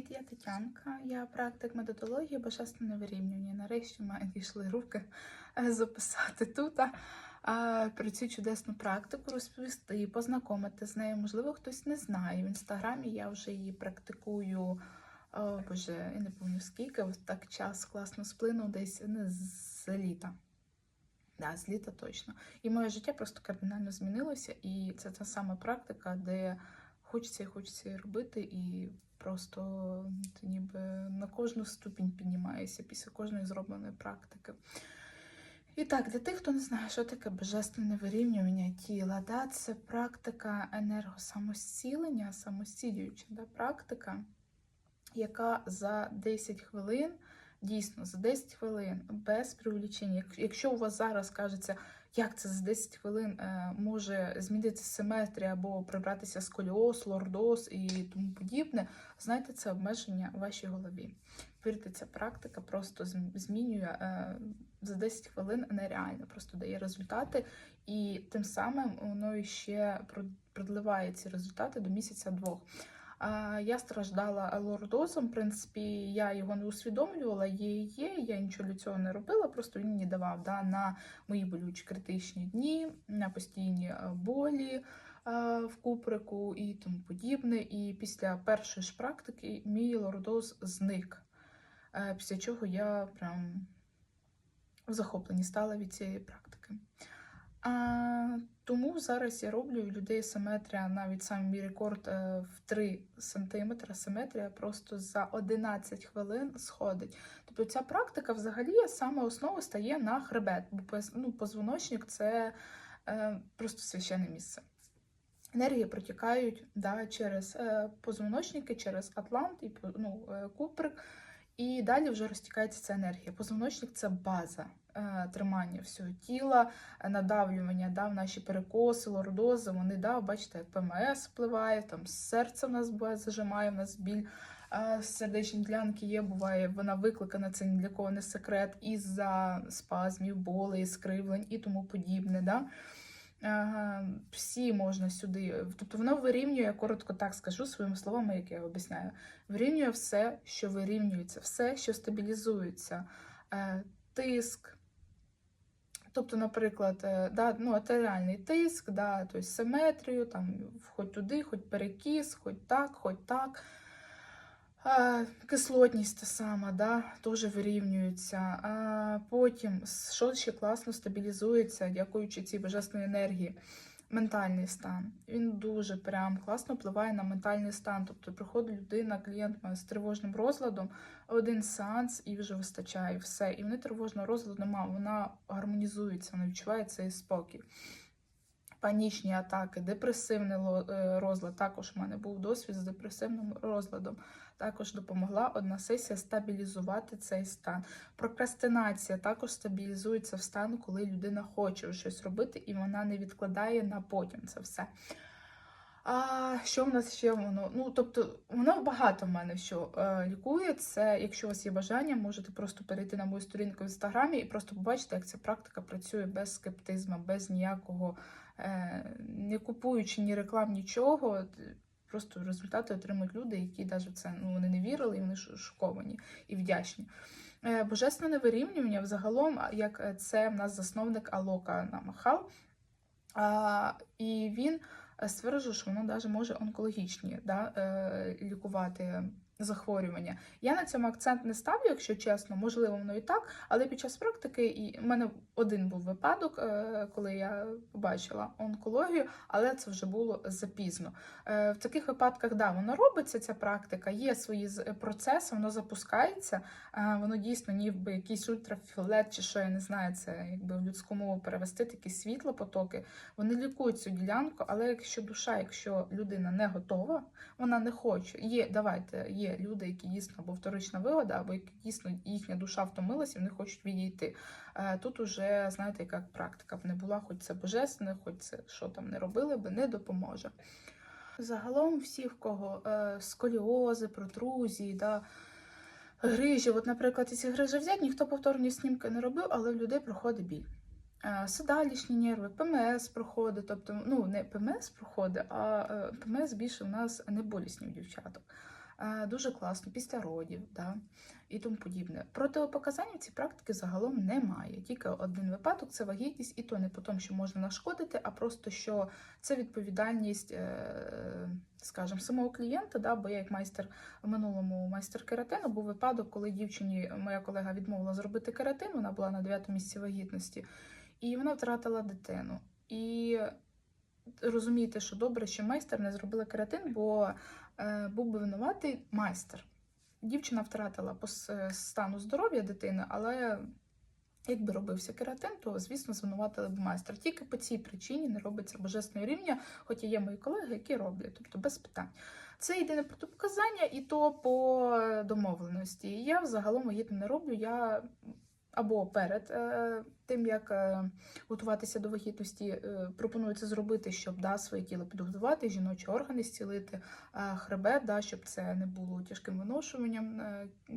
Привіт, я Тетянка. Я практик методології божественного вирівнювання. Нарешті в мене дійшли руки е, записати тут про цю чудесну практику, розповісти, познайомити з нею. Можливо, хтось не знає. В інстаграмі я вже її практикую. О, Боже, я не пам'ятаю скільки, так час класно сплинув десь не з літа. Да, з літа точно. І моє життя просто кардинально змінилося, і це та сама практика, де хочеться і хочеться робити, і просто ти ніби на кожну ступінь піднімаєшся після кожної зробленої практики. І так, для тих, хто не знає, що таке божественне вирівнювання тіла, да, це практика енергосамосцілення, самостілююча да, практика, яка за 10 хвилин, дійсно, за 10 хвилин, без привлічення. Якщо у вас зараз кажеться, як це за 10 хвилин е, може змінитися симетрія або прибратися сколіоз, лордоз і тому подібне, знаєте, це обмеження в вашій голові. Повірте, ця практика просто змінює е, за 10 хвилин нереально, просто дає результати, і тим самим воно ще про- продливає ці результати до місяця-двох. Я страждала лордозом, в принципі, я його не усвідомлювала, є і є, я нічого для цього не робила, просто він мені давав да, на мої болючі критичні дні, на постійні е, болі е, в куприку і тому подібне. І після першої ж практики мій лордоз зник. Е, Після чого я прям в захопленні стала від цієї практики. А, тому зараз я роблю людей симетрія, навіть сам мій рекорд е, в 3 см симетрія просто за 11 хвилин сходить. Тобто ця практика взагалі саме основа стає на хребет, бо ну, позвоночник це е, просто священне місце. Енергії протікають да, через е, позвоночники, через атлант і ну, е, куприк, і далі вже розтікається ця енергія. Позвоночник це база е, тримання всього тіла, е, надавлювання, да, в наші перекоси, лордози, вони, да, бачите, як ПМС впливає, там серце в нас буває, зажимає, в нас біль. е, Сердечні ділянки є, буває, вона викликана, це ні для кого не секрет, із-за спазмів, болей, скривлень і тому подібне. Да? Всі можна сюди. Тобто воно вирівнює, я коротко так скажу своїми словами, як я об'ясняю. Вирівнює все, що вирівнюється, все, що стабілізується. Е, Тиск. Тобто, наприклад, е, да, ну, артеріальний тиск, да, тобто симетрію, там, хоч туди, хоч перекіс, хоч так, хоч так. Кислотність та сама, да, теж вирівнюється. А потім, що ще класно стабілізується, дякуючи цій божественній енергії, ментальний стан. Він дуже прям класно впливає на ментальний стан. Тобто приходить людина, клієнт з тривожним розладом, один сеанс і вже вистачає все. І вони тривожного розладу немає, вона гармонізується, вона відчуває цей спокій. Панічні атаки, депресивний е, розлад. Також у мене був досвід з депресивним розладом. Також допомогла одна сесія стабілізувати цей стан. Прокрастинація також стабілізується в стан, коли людина хоче щось робити і вона не відкладає на потім це все. А що в нас ще воно? Ну, тобто, воно багато в мене що е, лікує. Це, якщо у вас є бажання, можете просто перейти на мою сторінку в інстаграмі і просто побачити, як ця практика працює без скептизму, без ніякого, не купуючи ні реклам, нічого. Просто результати отримують люди, які навіть в це ну, вони не вірили, і вони шоковані і вдячні. Е, Божественне вирівнювання взагалом, як е, це в нас засновник Алока Намахал. І він е, стверджує, що воно навіть може онкологічні да, е, лікувати захворювання. Я на цьому акцент не ставлю, якщо чесно, можливо, воно і так, але під час практики і в мене один був випадок, е, коли я побачила онкологію, але це вже було запізно. Е, В таких випадках, да, воно робиться, ця практика, є свої процеси, воно запускається, е, воно дійсно ніби якийсь ультрафіолет, чи що я не знаю, це якби в людську мову перевести такі світлопотоки. Вони лікують цю ділянку, але якщо душа, якщо людина не готова, вона не хоче. Є, давайте, є люди, які дійсно або вторична вигода, або які дійсно їхня душа втомилася, вони хочуть відійти. Е, Тут уже, знаєте, яка практика б не була, хоч це божественне, хоч це що там не робили би, не допоможе. Загалом всі, в кого е, сколіози, протрузії, да, грижі. От, наприклад, ці грижі взяти, ніхто повторні снімки не робив, але в людей проходить біль. Е, Седалічні нерви, ПМС проходить, тобто ну не ПМС проходить, а ПМС більше у нас не болісні у дівчаток. Е, дуже класно після родів, да, і тому подібне. Противопоказань цієї практики загалом немає. Тільки один випадок це вагітність, і то не по тому, що можна нашкодити, а просто що це відповідальність, е, скажімо, самого клієнта. Да, бо я як майстер в минулому майстер кератину був випадок, коли дівчині моя колега відмовила зробити кератин, вона була на 9 місці вагітності, і вона втратила дитину. І розумієте, що добре, що майстер не зробила кератин, бо був би винуватий майстер. Дівчина втратила по стану здоров'я дитини, але якби робився кератин, то звісно звинуватили б майстер. Тільки по цій причині не робиться божественного рівня, хоча є мої колеги, які роблять, тобто без питань. Це єдине протипоказання, і то по домовленості. Я взагалом вагітну не роблю. Я або перед е, тим, як е, готуватися до вагітності, е, пропоную зробити, щоб да, своє тіло підготувати, жіночі органи зцілити, хребет, да, щоб це не було тяжким виношуванням,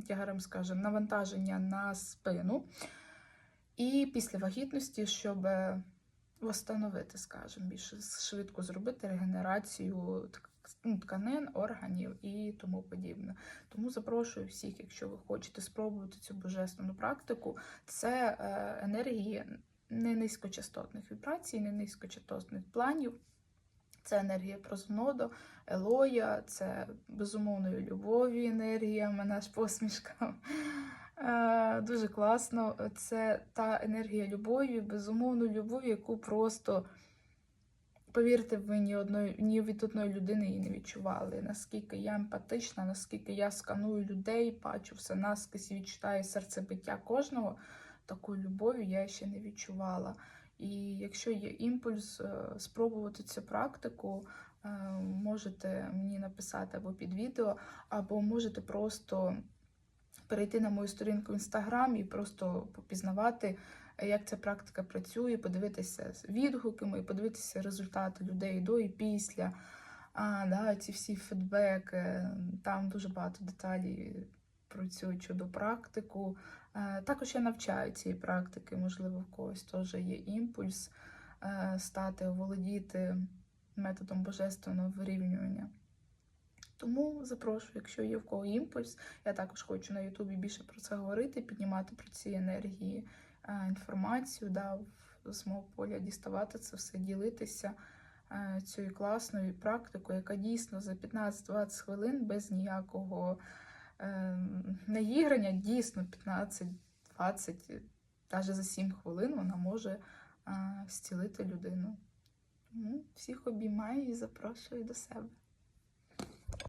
тягарем, скажімо, навантаження на спину. І після вагітності, щоб восстановити, скажімо, більш швидко зробити регенерацію тканин, органів і тому подібне. Тому запрошую всіх, якщо ви хочете спробувати цю божественну практику, це е, енергії не низькочастотних вібрацій, не низькочастотних планів. Це енергія прозноду, елоя, це безумовної любові енергія, мене ж посмішка. Е, Дуже класно. Це та енергія любові, безумовної любові, яку просто, повірте, ви ні, одної, ні від одної людини її не відчували. Наскільки я емпатична, наскільки я сканую людей, бачу все наскрізь відчитаю серцебиття кожного, такої любові я ще не відчувала. І якщо є імпульс е, спробувати цю практику, е, можете мені написати або під відео, або можете просто перейти на мою сторінку в інстаграм і просто попізнавати, як ця практика працює, подивитися відгуки мої, подивитися результати людей до і після. А, да, ці всі фідбеки, там дуже багато деталей про цю чудо практику. Е, Також я навчаю цієї практики, можливо, в когось теж є імпульс е, стати, оволодіти методом божественного вирівнювання. Тому запрошую, якщо є в кого імпульс, я також хочу на Ютубі більше про це говорити, піднімати про ці енергії інформацію, да, з мого поля діставати це все, ділитися е, цією класною практикою, яка дійсно за 15-20 хвилин без ніякого е, наіграння, дійсно 15-20, навіть за 7 хвилин вона може е, зцілити людину. Всіх обіймаю і запрошую до себе.